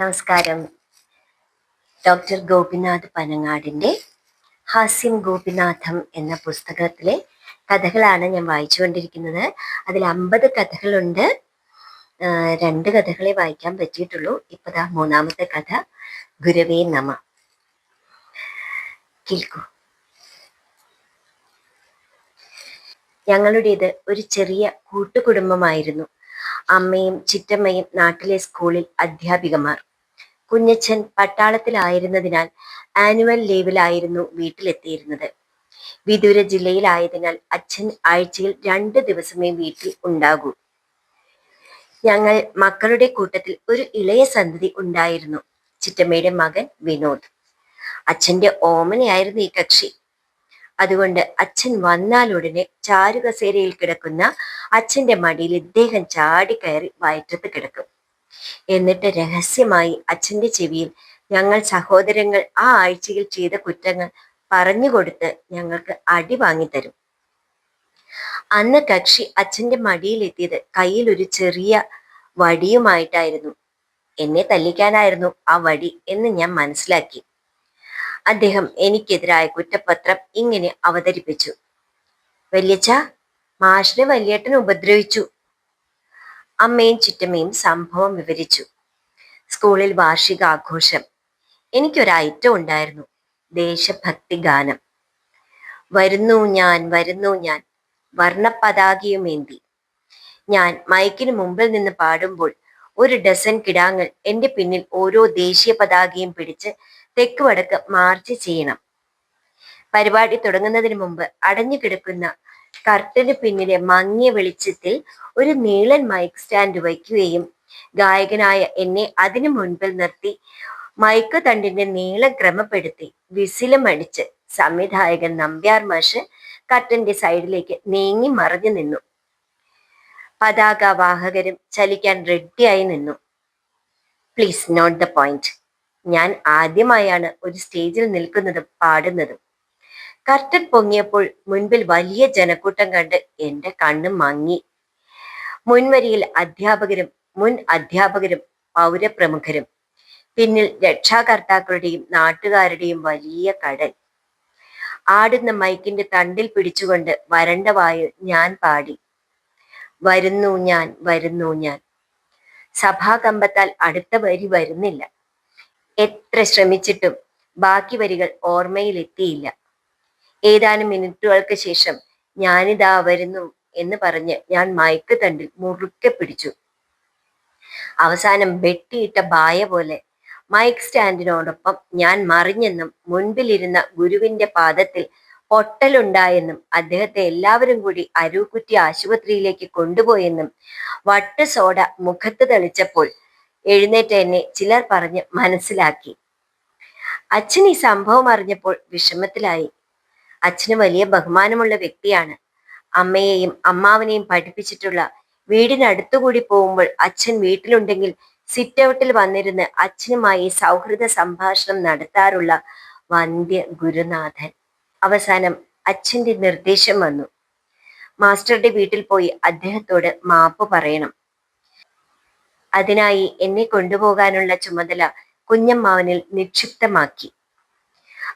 നമസ്കാരം. ഡോക്ടർ ഗോപിനാഥ് പനങ്ങാടിന്റെ ഹാസ്യം ഗോപിനാഥം എന്ന പുസ്തകത്തിലെ കഥകളാണ് ഞാൻ വായിച്ചുകൊണ്ടിരിക്കുന്നത്. അതിൽ അമ്പത് കഥകളുണ്ട്. രണ്ട് കഥകളെ വായിക്കാൻ പറ്റിയിട്ടുള്ളൂ. ഇപ്പതാ മൂന്നാമത്തെ കഥ ഗുരവേ നമ. കേൾക്കൂ. ഞങ്ങളുടേത് ഒരു ചെറിയ കൂട്ടുകുടുംബമായിരുന്നു. അമ്മയും ചിറ്റമ്മയും നാട്ടിലെ സ്കൂളിൽ അധ്യാപികമാർ. കുഞ്ഞച്ചൻ പട്ടാളത്തിലായിരുന്നതിനാൽ ആനുവൽ ലീവിലായിരുന്നു വീട്ടിലെത്തിയിരുന്നത്. വിദൂര ജില്ലയിലായതിനാൽ അച്ഛൻ ആഴ്ചയിൽ രണ്ട് ദിവസമേ വീട്ടിൽ ഉണ്ടാകൂ. ഞങ്ങൾ മക്കളുടെ കൂട്ടത്തിൽ ഒരു ഇളയ സന്തതി ഉണ്ടായിരുന്നു. ചിറ്റമ്മയുടെ മകൻ വിനോദ്. അച്ഛന്റെ ഓമനയായിരുന്നു ഈ കക്ഷി. അതുകൊണ്ട് അച്ഛൻ വന്നാലുടനെ ചാരുകസേരയിൽ കിടക്കുന്ന അച്ഛന്റെ മടിയിൽ ഇദ്ദേഹം ചാടിക്കയറി വയറ്റത്ത് കിടക്കും. എന്നിട്ട് രഹസ്യമായി അച്ഛന്റെ ചെവിയിൽ ഞങ്ങൾ സഹോദരങ്ങൾ ആ ആഴ്ചയിൽ ചെയ്ത കുറ്റങ്ങൾ പറഞ്ഞുകൊടുത്ത് ഞങ്ങൾക്ക് അടി വാങ്ങിത്തരും. അന്ന് കക്ഷി അച്ഛന്റെ മടിയിലെത്തിയത് കയ്യിൽ ഒരു ചെറിയ വടിയുമായിട്ടായിരുന്നു. എന്നെ തല്ലിക്കാനായിരുന്നു ആ വടി എന്ന് ഞാൻ മനസ്സിലാക്കി. അദ്ദേഹം എനിക്കെതിരായ കുറ്റപത്രം ഇങ്ങനെ അവതരിപ്പിച്ചു. വല്യച്ച മാഷിനെ വല്യേട്ടൻ ഉപദ്രവിച്ചു. അമ്മയും ചിറ്റമ്മയും സംഭവം വിവരിച്ചു. സ്കൂളിൽ വാർഷിക ആഘോഷം എനിക്കൊരു ഐറ്റം ഉണ്ടായിരുന്നു. ദേശഭക്തി ഗാനം വരുന്നു ഞാൻ വരുന്നു ഞാൻ. വർണപതാകയുമേന്തി ഞാൻ മൈക്കിന് മുമ്പിൽ നിന്ന് പാടുമ്പോൾ ഒരു ഡസൻ കിടാങ്ങൾ എന്റെ പിന്നിൽ ഓരോ ദേശീയ പതാകയും പിടിച്ച് തെക്ക് വടക്ക് മാർച്ച് ചെയ്യണം. പരിപാടി തുടങ്ങുന്നതിന് മുമ്പ് അടഞ്ഞു കിടക്കുന്ന കർട്ടന് പിന്നിലെ മങ്ങിയ വെളിച്ചത്തിൽ ഒരു നീളൻ മൈക്ക് സ്റ്റാൻഡ് വയ്ക്കുകയും ഗായകനായ എന്നെ അതിനു മുൻപിൽ നിർത്തി മൈക്ക് തണ്ടിന്റെ നീളം ക്രമപ്പെടുത്തി വിസിലും അടിച്ച് സംവിധായകൻ നമ്പ്യാർ മാഷ് കർട്ടന്റെ സൈഡിലേക്ക് നീങ്ങി മറിഞ്ഞു നിന്നു. പതാക വാഹകരും ചലിക്കാൻ റെഡിയായി നിന്നു. പ്ലീസ് നോട്ട് ദ പോയിന്റ് ഞാൻ ആദ്യമായാണ് ഒരു സ്റ്റേജിൽ നിൽക്കുന്നതും പാടുന്നതും. കർട്ടൻ പൊങ്ങിയപ്പോൾ മുൻപിൽ വലിയ ജനക്കൂട്ടം കണ്ട് എന്റെ കണ്ണ് മങ്ങി. മുൻവരിയിൽ അധ്യാപകരും മുൻ അധ്യാപകരും പൗരപ്രമുഖരും പിന്നിൽ രക്ഷാകർത്താക്കളുടെയും നാട്ടുകാരുടെയും വലിയ കടൽ. ആടുന്ന മൈക്കിന്റെ തണ്ടിൽ പിടിച്ചുകൊണ്ട് വരണ്ട വായു ഞാൻ പാടി. വരുന്നു ഞാൻ വരുന്നു ഞാൻ. സഭാകമ്പത്താൽ അടുത്ത വരി വരുന്നില്ല. എത്ര ശ്രമിച്ചിട്ടും ബാക്കി വരികൾ ഓർമ്മയിലെത്തിയില്ല. ഏതാനും മിനിറ്റുകൾക്ക് ശേഷം ഞാനിതാ വരുന്നു എന്ന് പറഞ്ഞ് ഞാൻ മയക്ക് തണ്ടിൽ മുറുക്കെ പിടിച്ചു. അവസാനം വെട്ടിയിട്ട ബായ പോലെ മൈക്ക് സ്റ്റാൻഡിനോടൊപ്പം ഞാൻ മറിഞ്ഞെന്നും മുൻപിലിരുന്ന ഗുരുവിന്റെ പാദത്തിൽ പൊട്ടലുണ്ടായെന്നും അദ്ദേഹത്തെ എല്ലാവരും കൂടി അരൂക്കുറ്റി ആശുപത്രിയിലേക്ക് കൊണ്ടുപോയെന്നും വട്ട് സോഡ മുഖത്ത് തെളിച്ചപ്പോൾ എഴുന്നേറ്റ എന്നെ ചിലർ പറഞ്ഞ് മനസ്സിലാക്കി. അച്ഛൻ ഈ സംഭവം അറിഞ്ഞപ്പോൾ വിഷമത്തിലായി. അച്ഛന് വലിയ ബഹുമാനമുള്ള വ്യക്തിയാണ്. അമ്മയെയും അമ്മാവനെയും പഠിപ്പിച്ചിട്ടുള്ള വീടിനടുത്തുകൂടി പോകുമ്പോൾ അച്ഛൻ വീട്ടിലുണ്ടെങ്കിൽ സിറ്റ് ഔട്ടിൽ വന്നിരുന്ന് അച്ഛനുമായി സൗഹൃദ സംഭാഷണം നടത്താറുള്ള വന്ധ്യ ഗുരുനാഥൻ. അവസാനം അച്ഛന്റെ നിർദ്ദേശം വന്നു. മാസ്റ്ററുടെ വീട്ടിൽ പോയി അദ്ദേഹത്തോട് മാപ്പ് പറയണം. അതിനായി എന്നെ കൊണ്ടുപോകാനുള്ള ചുമതല കുഞ്ഞമ്മാവനിൽ നിക്ഷിപ്തമാക്കി.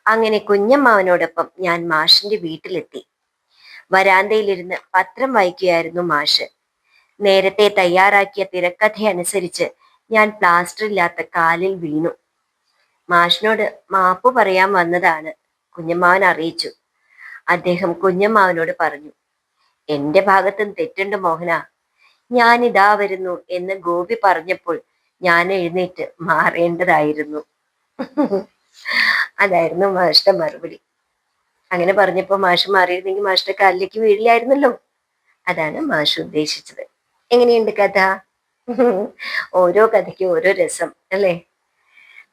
അങ്ങനെ കുഞ്ഞമ്മാവനോടൊപ്പം ഞാൻ മാഷിന്റെ വീട്ടിലെത്തി. വരാന്തയിലിരുന്ന് പത്രം വായിക്കുകയായിരുന്നു മാഷ്. നേരത്തെ തയ്യാറാക്കിയ തിരക്കഥ അനുസരിച്ച് ഞാൻ പ്ലാസ്റ്റർ ഇല്ലാത്ത കാലിൽ വീണു. മാഷിനോട് മാപ്പ് പറയാൻ വന്നതാണ് കുഞ്ഞമ്മാവൻ അറിയിച്ചു. അദ്ദേഹം കുഞ്ഞമ്മാവനോട് പറഞ്ഞു എന്റെ ഭാഗത്തും തെറ്റുണ്ട് മോഹന. ഞാനിതാ വരുന്നു എന്ന് ഗോപി പറഞ്ഞപ്പോൾ ഞാൻ എഴുന്നേറ്റ് മാറേണ്ടതായിരുന്നു. അതായിരുന്നു മാഷിന്റെ മറുപടി. അങ്ങനെ പറഞ്ഞപ്പോ മാഷ് മാറിയിരുന്നെങ്കിൽ മാഷിന്റെ കാലിലേക്ക് വീഴില്ലായിരുന്നല്ലോ. അതാണ് മാഷ് ഉദ്ദേശിച്ചത്. എങ്ങനെയുണ്ട് കഥ? ഓരോ കഥയ്ക്ക് ഓരോ രസം അല്ലേ?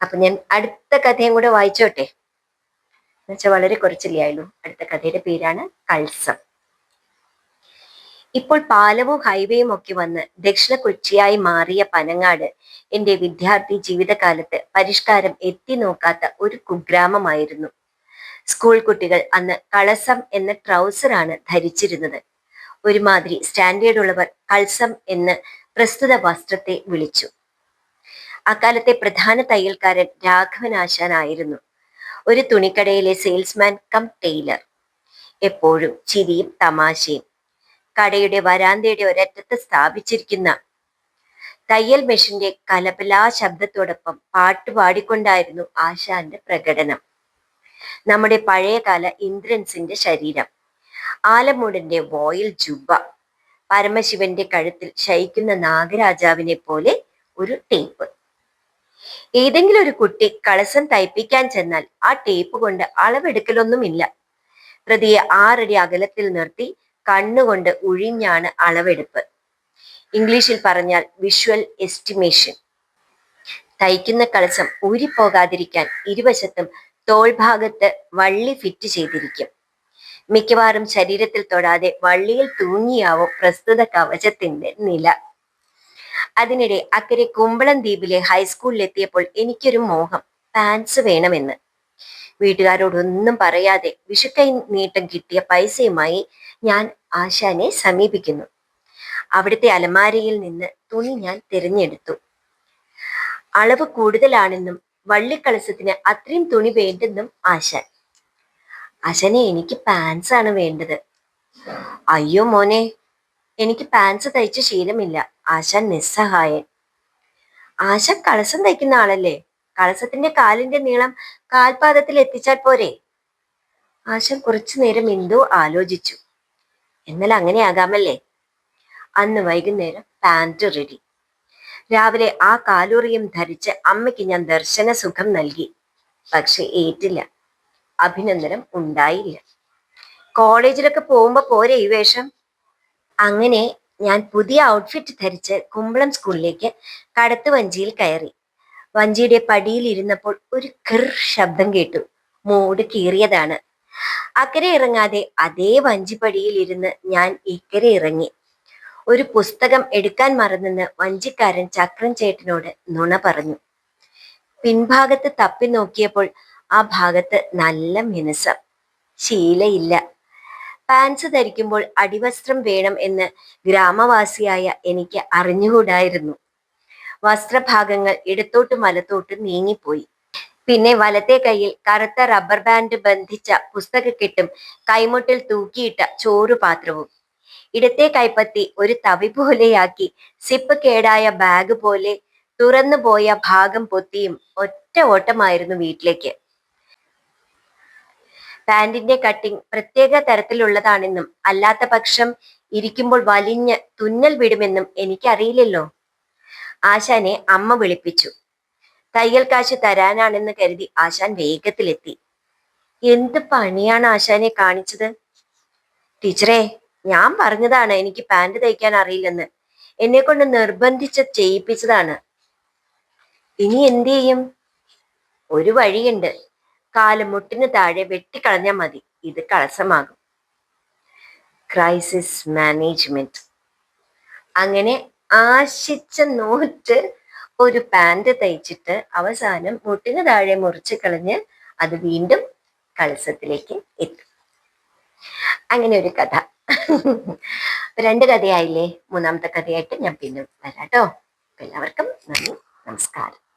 അപ്പൊ ഞാൻ അടുത്ത കഥയും കൂടെ വായിച്ചോട്ടെ? എന്നുവെച്ചാൽ വളരെ കുറച്ചില്ലേ ആയുള്ളൂ. അടുത്ത കഥയുടെ പേരാണ് കൾസം ഇപ്പോൾ പാലവും ഹൈവേയും ഒക്കെ വന്ന് ദക്ഷിണ കൊച്ചിയായി മാറിയ പനങ്ങാട് എന്റെ വിദ്യാർത്ഥി ജീവിതകാലത്ത് പരിഷ്കാരം എത്തി നോക്കാത്ത ഒരു കുഗ്രാമമായിരുന്നു. സ്കൂൾ കുട്ടികൾ അന്ന് കളസം എന്ന ട്രൗസറാണ് ധരിച്ചിരുന്നത്. ഒരുമാതിരി സ്റ്റാൻഡേർഡ് ഉള്ളവർ കൾസം എന്ന് പ്രസ്തുത വസ്ത്രത്തെ വിളിച്ചു. അക്കാലത്തെ പ്രധാന തയ്യൽക്കാരൻ രാഘവൻ ആശാനായിരുന്നു ഒരു തുണിക്കടയിലെ സെയിൽസ്മാൻ കം ടെയ്ലർ എപ്പോഴും ചിരിയും തമാശയും. കടയുടെ വരാന്തയുടെ ഒരറ്റത്ത് സ്ഥാപിച്ചിരിക്കുന്ന തയ്യൽ മെഷീന്റെ കലപലാ ശബ്ദത്തോടൊപ്പം പാട്ട് പാടിക്കൊണ്ടായിരുന്നു ആശാന്റെ പ്രകടനം. നമ്മുടെ പഴയകാല ഇന്ദ്രൻസിന്റെ ശരീരം. ആലമൂടന്റെ വോയിൽ ജുബ പരമശിവന്റെ കഴുത്തിൽ ശയിക്കുന്ന നാഗരാജാവിനെ പോലെ ഒരു ടേപ്പ്. ഏതെങ്കിലും ഒരു കുട്ടി കളസം തയ്പ്പിക്കാൻ ചെന്നാൽ ആ ടേപ്പ് കൊണ്ട് അളവെടുക്കലൊന്നുമില്ല. പ്രതിയെ ആറടി അകലത്തിൽ നിർത്തി കണ്ണുകൊണ്ട് ഉഴിഞ്ഞാണ് അളവെടുപ്പ്. ഇംഗ്ലീഷിൽ പറഞ്ഞാൽ വിഷ്വൽ എസ്റ്റിമേഷൻ തയ്ക്കുന്ന കളസം ഊരിപ്പോകാതിരിക്കാൻ ഇരുവശത്തും തോൾഭാഗത്ത് വള്ളി ഫിറ്റ് ചെയ്തിരിക്കും. മിക്കവാറും ശരീരത്തിൽ തൊടാതെ വള്ളിയിൽ തൂങ്ങിയാവും പ്രസ്തുത കവചത്തിന്റെ നില. അതിനിടെ അക്കരെ കുമ്പളം ദ്വീപിലെ ഹൈസ്കൂളിലെത്തിയപ്പോൾ എനിക്കൊരു മോഹം. പാൻസ് വേണമെന്ന്. വീട്ടുകാരോടൊന്നും പറയാതെ വിഷുക്കൈ നീട്ടം കിട്ടിയ പൈസയുമായി ഞാൻ ആശാനെ സമീപിക്കുന്നു. അവിടുത്തെ അലമാരയിൽ നിന്ന് തുണി ഞാൻ തിരഞ്ഞെടുത്തു. അളവ് കൂടുതലാണെന്നും വള്ളിക്കളസത്തിന് അത്രയും തുണി വേണ്ടെന്നും ആശാൻ. ആശാനെ എനിക്ക് പാൻസ് ആണ് വേണ്ടത്. അയ്യോ മോനെ എനിക്ക് പാൻസ് തയ്ച്ച ശീലമില്ല. ആശാൻ നിസ്സഹായൻ. ആശാൻ കളസം തയ്ക്കുന്ന ആളല്ലേ? കളസത്തിന്റെ കാലിന്റെ നീളം കാൽപാദത്തിൽ എത്തിച്ചാൽ പോരെ? ആശം കുറച്ചു നേരം എന്തോ ആലോചിച്ചു. എന്നാൽ അങ്ങനെ ആകാമല്ലേ അന്ന് വൈകുന്നേരം പാന്റ് റെഡി രാവിലെ ആ കാലുറിയും ധരിച്ച് അമ്മയ്ക്ക് ഞാൻ ദർശന സുഖം നൽകി. പക്ഷെ ഏറ്റില്ല. അഭിനന്ദനം ഉണ്ടായില്ല. കോളേജിലൊക്കെ പോകുമ്പോ പോരെ ഈ വേഷം? അങ്ങനെ ഞാൻ പുതിയ ഔട്ട്ഫിറ്റ് ധരിച്ച് കുമ്പളം സ്കൂളിലേക്ക് കടത്തുവഞ്ചിയിൽ കയറി. വഞ്ചിയുടെ പടിയിൽ ഇരുന്നപ്പോൾ ഒരു കിർ ശബ്ദം കേട്ടു. മൂട് കീറിയതാണ്. അക്കരെ ഇറങ്ങാതെ അതേ വഞ്ചിപ്പടിയിൽ ഇരുന്ന് ഞാൻ ഇക്കരെ ഇറങ്ങി. ഒരു പുസ്തകം എടുക്കാൻ മറന്നെന്ന് വഞ്ചിക്കാരൻ ചക്രൻ ചേട്ടനോട് നുണ പറഞ്ഞു. പിൻഭാഗത്ത് തപ്പി നോക്കിയപ്പോൾ ആ ഭാഗത്ത് നല്ല മിനുസം. ശീലയില്ല. പാൻസ് ധരിക്കുമ്പോൾ അടിവസ്ത്രം വേണം എന്ന് ഗ്രാമവാസിയായ എനിക്ക് അറിഞ്ഞുകൂടായിരുന്നു. വസ്ത്രഭാഗങ്ങൾ ഇടത്തോട്ടും വലത്തോട്ടും നീങ്ങിപ്പോയി. പിന്നെ വലത്തെ കയ്യിൽ കറുത്ത റബ്ബർ ബാൻഡ് ബന്ധിച്ച പുസ്തകക്കെട്ടും കൈമുട്ടിൽ തൂക്കിയിട്ട ചോറുപാത്രവും ഇടത്തെ കൈപ്പത്തി ഒരു തവി പോലെയാക്കി സിപ്പ് കേടായ ബാഗ് പോലെ തുറന്നു പോയ ഭാഗം പൊത്തിയും ഒറ്റ ഓട്ടമായിരുന്നു വീട്ടിലേക്ക്. പാന്റിന്റെ കട്ടിംഗ് പ്രത്യേക തരത്തിലുള്ളതാണെന്നും അല്ലാത്ത പക്ഷം ഇരിക്കുമ്പോൾ വലിഞ്ഞ് തുന്നൽ വിടുമെന്നും എനിക്കറിയില്ലല്ലോ. ആശാനെ അമ്മ വിളിപ്പിച്ചു. തയ്യൽ കാശ് തരാനാണെന്ന് കരുതി ആശാൻ വേഗത്തിലെത്തി. എന്ത് പണിയാണ് ആശാനെ കാണിച്ചത്? ടീച്ചറെ ഞാൻ പറഞ്ഞതാണ് എനിക്ക് പാന്റ് തയ്ക്കാൻ അറിയില്ലെന്ന്. എന്നെ കൊണ്ട് നിർബന്ധിച്ച് ചെയ്യിപ്പിച്ചതാണ്. ഇനി എന്തു ചെയ്യും? ഒരു വഴിയുണ്ട്. കാൽ മുട്ടിന് താഴെ വെട്ടിക്കളഞ്ഞാൽ മതി. ഇത് കളസമാകും ക്രൈസിസ് മാനേജ്മെന്റ്. അങ്ങനെ ആശിച്ച നോറ്റ് ഒരു പാന്റ് തയ്ച്ചിട്ട് അവസാനം മുട്ടിന് താഴെ മുറിച്ച് കളഞ്ഞ് അത് വീണ്ടും കളസത്തിലേക്ക് എത്തും. അങ്ങനെ ഒരു കഥ. രണ്ട് കഥയായില്ലേ? മൂന്നാമത്തെ കഥയായിട്ട് ഞാൻ പിന്നെ വരാട്ടോ. എല്ലാവർക്കും നന്ദി. നമസ്കാരം.